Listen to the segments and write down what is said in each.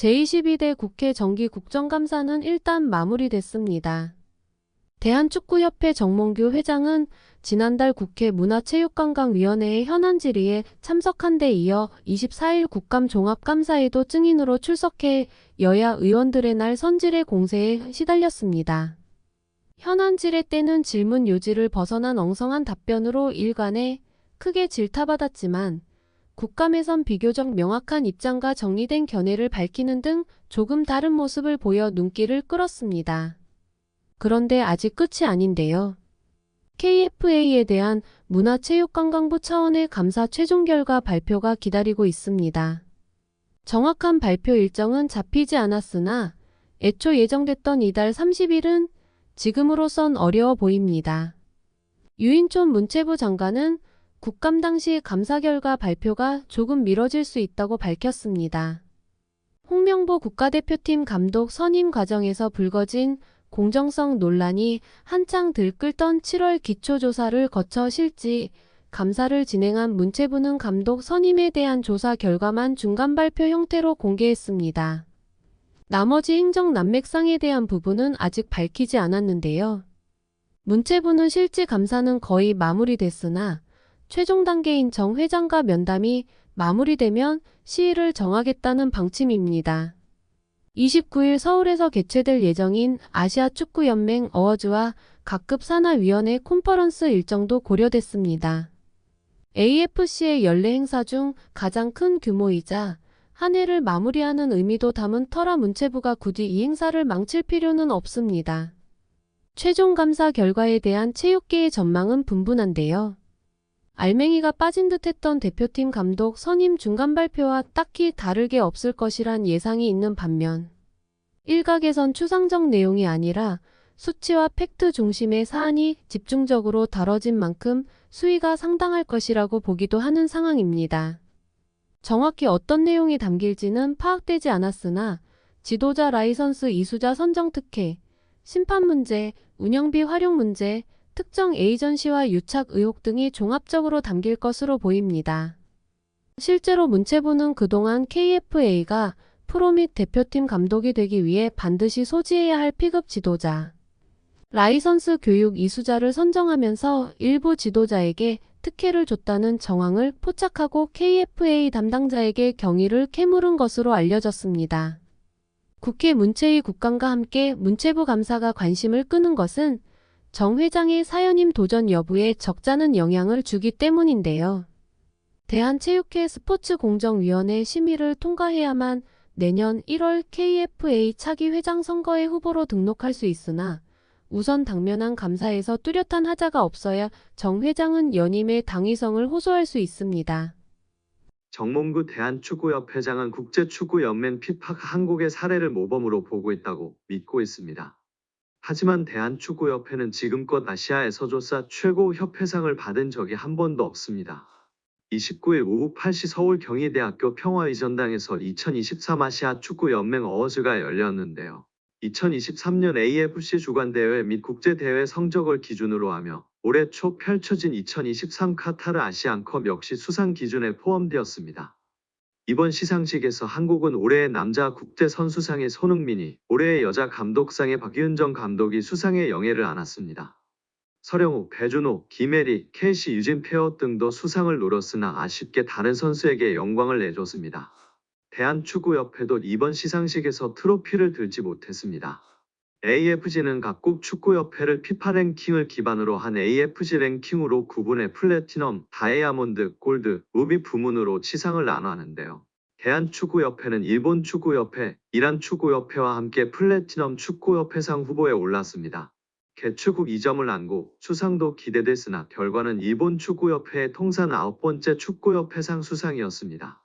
제22대 국회 정기 국정감사는 일단 마무리됐습니다. 대한축구협회 정몽규 회장은 지난달 국회 문화체육관광위원회의 현안 질의에 참석한 데 이어 24일 국감 종합감사에도 증인으로 출석해 여야 의원들의 날 선질의 공세에 시달렸습니다. 현안 질의 때는 질문 요지를 벗어난 엉성한 답변으로 일관에 크게 질타받았지만 국감에선 비교적 명확한 입장과 정리된 견해를 밝히는 등 조금 다른 모습을 보여 눈길을 끌었습니다. 그런데 아직 끝이 아닌데요. KFA에 대한 문화체육관광부 차원의 감사 최종 결과 발표가 기다리고 있습니다. 정확한 발표 일정은 잡히지 않았으나 애초 예정됐던 이달 30일은 지금으로선 어려워 보입니다. 유인촌 문체부 장관은 국감 당시 감사 결과 발표가 조금 미뤄질 수 있다고 밝혔습니다. 홍명보 국가대표팀 감독 선임 과정에서 불거진 공정성 논란이 한창 들끓던 7월 기초조사를 거쳐 실지 감사를 진행한 문체부는 감독 선임에 대한 조사 결과만 중간 발표 형태로 공개했습니다. 나머지 행정 난맥상에 대한 부분은 아직 밝히지 않았는데요. 문체부는 실지 감사는 거의 마무리됐으나 최종 단계인 정 회장과 면담이 마무리되면 시일을 정하겠다는 방침입니다. 29일 서울에서 개최될 예정인 아시아 축구연맹 어워즈와 각급 산하위원회 콘퍼런스 일정도 고려됐습니다. AFC의 연례 행사 중 가장 큰 규모이자 한 해를 마무리하는 의미도 담은 터라 문체부가 굳이 이 행사를 망칠 필요는 없습니다. 최종 감사 결과에 대한 체육계의 전망은 분분한데요. 알맹이가 빠진 듯 했던 대표팀 감독 선임 중간 발표와 딱히 다를 게 없을 것이란 예상이 있는 반면 일각에선 추상적 내용이 아니라 수치와 팩트 중심의 사안이 집중적으로 다뤄진 만큼 수위가 상당할 것이라고 보기도 하는 상황입니다. 정확히 어떤 내용이 담길지는 파악되지 않았으나 지도자 라이선스 이수자 선정 특혜, 심판 문제, 운영비 활용 문제, 특정 에이전시와 유착 의혹 등이 종합적으로 담길 것으로 보입니다. 실제로 문체부는 그동안 KFA가 프로 및 대표팀 감독이 되기 위해 반드시 소지해야 할 피급 지도자, 라이선스 교육 이수자를 선정하면서 일부 지도자에게 특혜를 줬다는 정황을 포착하고 KFA 담당자에게 경위를 캐물은 것으로 알려졌습니다. 국회 문체위 국감과 함께 문체부 감사가 관심을 끄는 것은 정 회장의 사연임 도전 여부에 적잖은 영향을 주기 때문인데요. 대한체육회 스포츠공정위원회 심의를 통과해야만 내년 1월 KFA 차기 회장 선거의 후보로 등록할 수 있으나 우선 당면한 감사에서 뚜렷한 하자가 없어야 정 회장은 연임의 당위성을 호소할 수 있습니다. 정몽구 대한축구협 회장은 국제축구연맹 피파 한국의 사례를 모범으로 보고 있다고 믿고 있습니다. 하지만 대한축구협회는 지금껏 아시아에서조차 최고 협회상을 받은 적이 한 번도 없습니다. 29일 오후 8시 서울 경희대학교 평화의전당에서 2023 아시아 축구연맹 어워즈가 열렸는데요. 2023년 AFC 주관대회 및 국제대회 성적을 기준으로 하며 올해 초 펼쳐진 2023 카타르 아시안컵 역시 수상 기준에 포함되었습니다. 이번 시상식에서 한국은 올해의 남자 국제선수상의 손흥민이 올해의 여자 감독상의 박윤정 감독이 수상의 영예를 안았습니다. 서령욱, 배준호, 김혜리, 케이시 유진 페어 등도 수상을 노렸으나 아쉽게 다른 선수에게 영광을 내줬습니다. 대한축구협회도 이번 시상식에서 트로피를 들지 못했습니다. AFG는 각국 축구협회를 피파 랭킹을 기반으로 한 AFG 랭킹으로 구분해 플래티넘, 다이아몬드, 골드, 루비 부문으로 치상을 나눠하는데요. 대한축구협회는 일본 축구협회, 이란 축구협회와 함께 플래티넘 축구협회상 후보에 올랐습니다. 개최국 2점을 안고 수상도 기대됐으나 결과는 일본 축구협회의 통산 아홉 번째 축구협회상 수상이었습니다.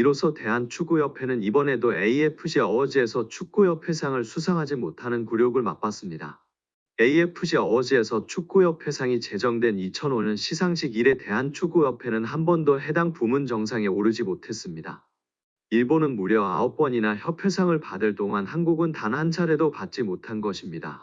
이로써 대한축구협회는 이번에도 AFC 어워즈에서 축구협회상을 수상하지 못하는 굴욕을 맛봤습니다. AFC 어워즈에서 축구협회상이 제정된 2005년 시상식 이래 대한축구협회는 한 번도 해당 부문 정상에 오르지 못했습니다. 일본은 무려 9번이나 협회상을 받을 동안 한국은 단 한 차례도 받지 못한 것입니다.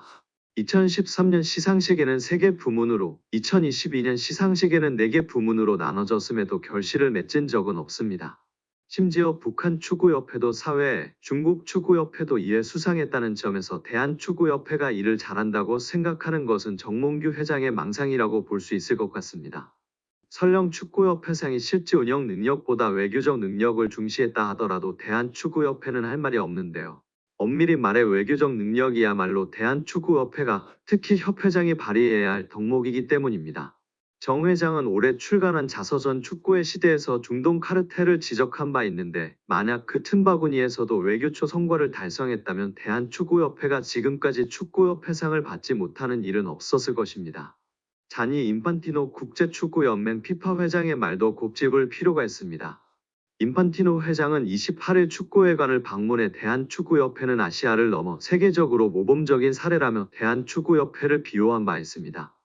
2013년 시상식에는 3개 부문으로, 2022년 시상식에는 4개 부문으로 나눠졌음에도 결실을 맺은 적은 없습니다. 심지어 북한 축구협회도 사회에 중국 축구협회도 이에 수상했다는 점에서 대한축구협회가 이를 잘한다고 생각하는 것은 정몽규 회장의 망상이라고 볼 수 있을 것 같습니다. 설령 축구협회상이 실제 운영 능력보다 외교적 능력을 중시했다 하더라도 대한축구협회는 할 말이 없는데요. 엄밀히 말해 외교적 능력이야말로 대한축구협회가 특히 협회장이 발휘해야 할 덕목이기 때문입니다. 정 회장은 올해 출간한 자서전 축구의 시대에서 중동 카르텔을 지적한 바 있는데 만약 그 틈바구니에서도 외교초 성과를 달성했다면 대한축구협회가 지금까지 축구협회상을 받지 못하는 일은 없었을 것입니다. 자니 인판티노 국제축구연맹 피파 회장의 말도 곱씹을 필요가 있습니다. 인판티노 회장은 28일 축구회관을 방문해 대한축구협회는 아시아를 넘어 세계적으로 모범적인 사례라며 대한축구협회를 비호한 바 있습니다.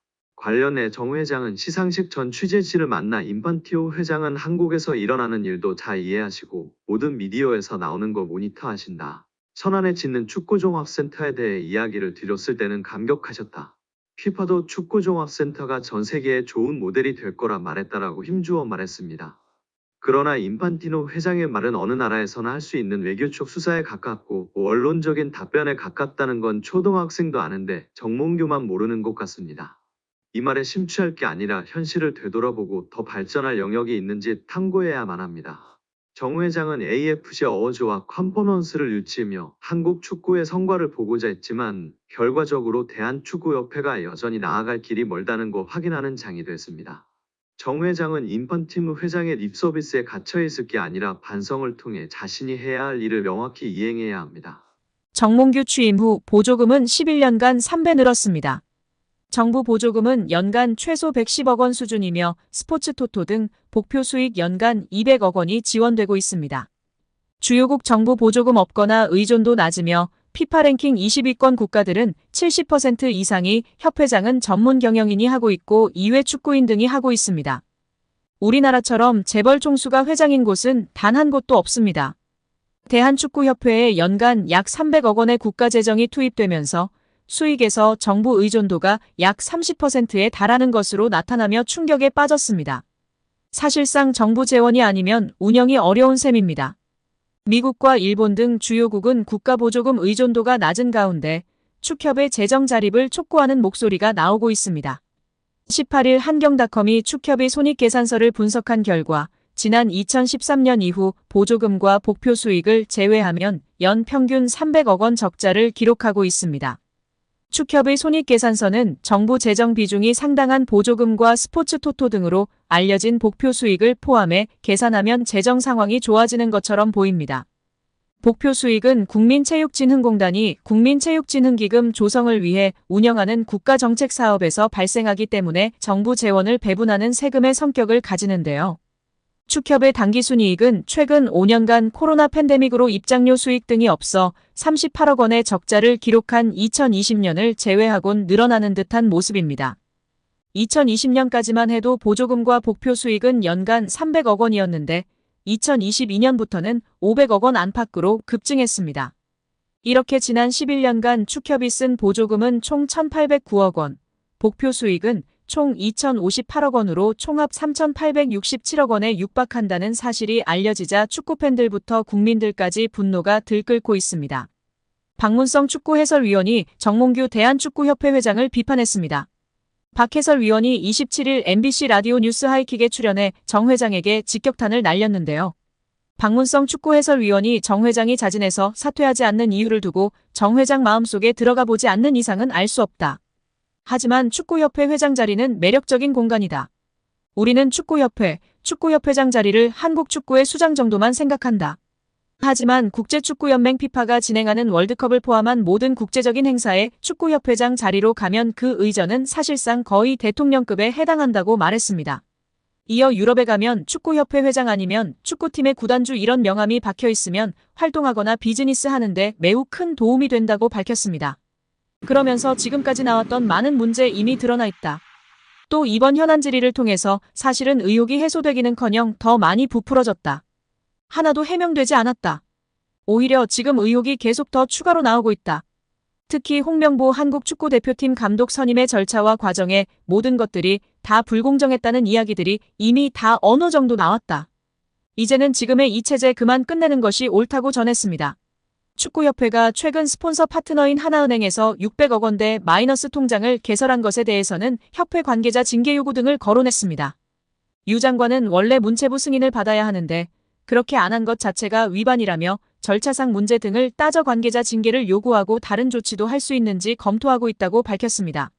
관련해 정 회장은 시상식 전 취재진을 만나 인판티오 회장은 한국에서 일어나는 일도 잘 이해하시고 모든 미디어에서 나오는 거 모니터하신다. 천안에 짓는 축구종합센터에 대해 이야기를 드렸을 때는 감격하셨다. 피파도 축구종합센터가 전 세계에 좋은 모델이 될 거라 말했다라고 힘주어 말했습니다. 그러나 인판티노 회장의 말은 어느 나라에서나 할 수 있는 외교적 수사에 가깝고 원론적인 답변에 가깝다는 건 초등학생도 아는데 정몽규만 모르는 것 같습니다. 이 말에 심취할 게 아니라 현실을 되돌아보고 더 발전할 영역이 있는지 탐구해야만 합니다. 정 회장은 AFC 어워즈와 컨퍼런스를 유치하며 한국 축구의 성과를 보고자 했지만 결과적으로 대한축구협회가 여전히 나아갈 길이 멀다는 거 확인하는 장이 됐습니다. 정 회장은 인펀티무 회장의 립서비스에 갇혀 있을 게 아니라 반성을 통해 자신이 해야 할 일을 명확히 이행해야 합니다. 정몽규 취임 후 보조금은 11년간 3배 늘었습니다. 정부 보조금은 연간 최소 110억 원 수준이며 스포츠 토토 등 복표 수익 연간 200억 원이 지원되고 있습니다. 주요국 정부 보조금 없거나 의존도 낮으며 피파 랭킹 20위권 국가들은 70% 이상이 협회장은 전문 경영인이 하고 있고 이외 축구인 등이 하고 있습니다. 우리나라처럼 재벌 총수가 회장인 곳은 단 한 곳도 없습니다. 대한축구협회에 연간 약 300억 원의 국가 재정이 투입되면서 수익에서 정부 의존도가 약 30%에 달하는 것으로 나타나며 충격에 빠졌습니다. 사실상 정부 재원이 아니면 운영이 어려운 셈입니다. 미국과 일본 등 주요국은 국가 보조금 의존도가 낮은 가운데 축협의 재정 자립을 촉구하는 목소리가 나오고 있습니다. 18일 한경닷컴이 축협의 손익계산서를 분석한 결과 지난 2013년 이후 보조금과 복표 수익을 제외하면 연 평균 300억 원 적자를 기록하고 있습니다. 축협의 손익계산서는 정부 재정 비중이 상당한 보조금과 스포츠 토토 등으로 알려진 복표 수익을 포함해 계산하면 재정 상황이 좋아지는 것처럼 보입니다. 복표 수익은 국민체육진흥공단이 국민체육진흥기금 조성을 위해 운영하는 국가정책 사업에서 발생하기 때문에 정부 재원을 배분하는 세금의 성격을 가지는데요. 축협의 당기순이익은 최근 5년간 코로나 팬데믹으로 입장료 수익 등이 없어 38억 원의 적자를 기록한 2020년을 제외하곤 늘어나는 듯한 모습입니다. 2020년까지만 해도 보조금과 복표 수익은 연간 300억 원이었는데 2022년부터는 500억 원 안팎으로 급증했습니다. 이렇게 지난 11년간 축협이 쓴 보조금은 총 1,809억 원, 복표 수익은 총 2,058억 원으로 총합 3,867억 원에 육박한다는 사실이 알려지자 축구팬들부터 국민들까지 분노가 들끓고 있습니다. 박문성 축구 해설위원이 정몽규 대한축구협회 회장을 비판했습니다. 박 해설위원이 27일 MBC 라디오 뉴스 하이킥에 출연해 정 회장에게 직격탄을 날렸는데요. 박문성 축구 해설위원이 정 회장이 자진해서 사퇴하지 않는 이유를 두고 정 회장 마음속에 들어가 보지 않는 이상은 알 수 없다. 하지만 축구협회 회장 자리는 매력적인 공간이다. 우리는 축구협회, 축구협회장 자리를 한국 축구의 수장 정도만 생각한다. 하지만 국제축구연맹 피파가 진행하는 월드컵을 포함한 모든 국제적인 행사에 축구협회장 자리로 가면 그 의전은 사실상 거의 대통령급에 해당한다고 말했습니다. 이어 유럽에 가면 축구협회 회장 아니면 축구팀의 구단주 이런 명함이 박혀 있으면 활동하거나 비즈니스 하는데 매우 큰 도움이 된다고 밝혔습니다. 그러면서 지금까지 나왔던 많은 문제 이미 드러나 있다. 또 이번 현안 질의를 통해서 사실은 의혹이 해소되기는커녕 더 많이 부풀어졌다. 하나도 해명되지 않았다. 오히려 지금 의혹이 계속 더 추가로 나오고 있다. 특히 홍명보 한국 축구 대표팀 감독 선임의 절차와 과정에 모든 것들이 다 불공정했다는 이야기들이 이미 다 어느 정도 나왔다. 이제는 지금의 이 체제 그만 끝내는 것이 옳다고 전했습니다. 축구협회가 최근 스폰서 파트너인 하나은행에서 600억 원대 마이너스 통장을 개설한 것에 대해서는 협회 관계자 징계 요구 등을 거론했습니다. 유 장관은 원래 문체부 승인을 받아야 하는데 그렇게 안 한 것 자체가 위반이라며 절차상 문제 등을 따져 관계자 징계를 요구하고 다른 조치도 할 수 있는지 검토하고 있다고 밝혔습니다.